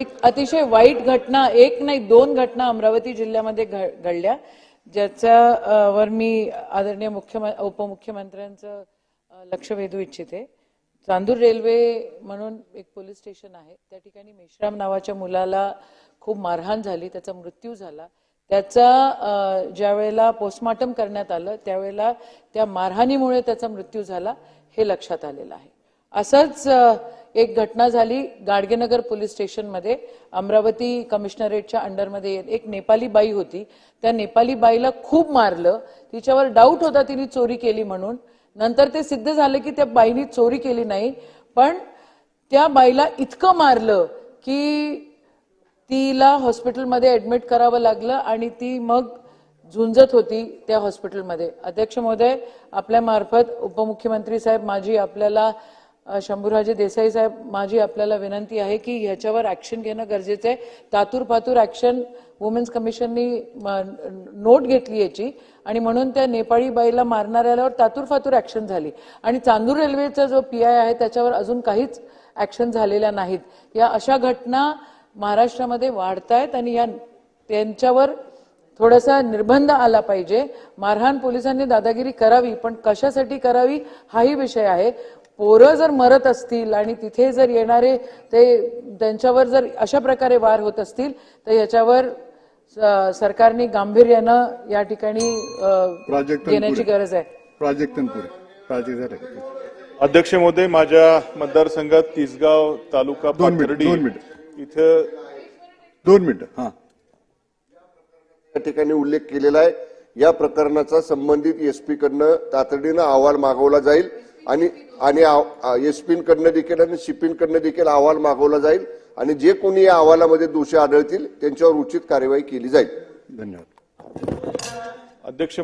एक अतिशय वाईट घटना एक नाही दोन घटना अमरावती जिल्ह्यामध्ये घ- घडल्या. ज्याच्या वर मी आदरणीय मुख्यम उपमुख्यमंत्र्यांचं लक्ष वेधू इच्छिते. चांदूर रेल्वे म्हणून एक पोलीस स्टेशन आहे. त्या ठिकाणी मेश्राम नावाच्या मुलाला खूप मारहाण झाली त्याचा मृत्यू झाला. त्याचा ज्या वेळेला पोस्टमॉर्टम करण्यात आलं त्यावेळेला त्या मारहाणीमुळे त्याचा मृत्यू झाला हे लक्षात आलेलं आहे. असंच एक घटना झाली गाडगेनगर पोलीस स्टेशनमध्ये. अमरावती कमिशनरेटच्या अंडरमध्ये एक नेपाली बाई होती. त्या नेपाली बाईला खूप मारलं. तिच्यावर डाऊट होता तिने चोरी केली म्हणून. नंतर ते सिद्ध झालं की त्या बाईनी चोरी केली नाही. पण त्या बाईला इतकं मारलं की तिला हॉस्पिटलमध्ये ऍडमिट करावं लागलं आणि ती मग झुंजत होती त्या हॉस्पिटलमध्ये. अध्यक्ष महोदय आपल्या मार्फत उपमुख्यमंत्री साहेब माझी आपल्याला शंभूराजे देसाई साहेब माझी आपल्याला विनंती आहे की ह्याच्यावर ऍक्शन घेणं गरजेचं आहे. तातूर पातूर ऍक्शन वुमेन्स कमिशननी म, नोट घेतली याची. आणि म्हणून त्या नेपाळी बाईला मारणाऱ्यावर तातूर फातूर ऍक्शन झाली. आणि चांदूर रेल्वेचा जो पी आय आहे त्याच्यावर अजून काहीच ऍक्शन झालेल्या नाहीत. या अशा घटना महाराष्ट्रामध्ये वाढतायत आणि या त्यांच्यावर थोडासा निर्बंध आला पाहिजे. मारहाण पोलिसांनी दादागिरी करावी पण कशासाठी करावी हाही विषय आहे. पोरं जर मरत असतील आणि तिथे जर येणारे ते त्यांच्यावर जर अशा प्रकारे वार होत असतील तर याच्यावर सरकारने गांभीर्यानं या ठिकाणी घेण्याची गरज आहे. प्राजक्तनपुरे प्राजक्त झाले का? अध्यक्ष महोदय माझ्या मतदारसंघात तिसगाव तालुका दोन मिनिट, पाथर्डी दोन मिनिट. इथं दोन मिनिटं हा. या ठिकाणी उल्लेख केलेला आहे. या प्रकरणाचा संबंधित एसपी कडनं तातडीनं अहवाल मागवला जाईल. आणि आणि एसपी कडनं देखील आणि शिपिन कडनं देखील अहवाल मागवला जाईल आणि जे कोणी या अहवालामध्ये दोषी आढळतील त्यांच्यावर उचित कार्यवाही केली जाईल. धन्यवाद. अध्यक्ष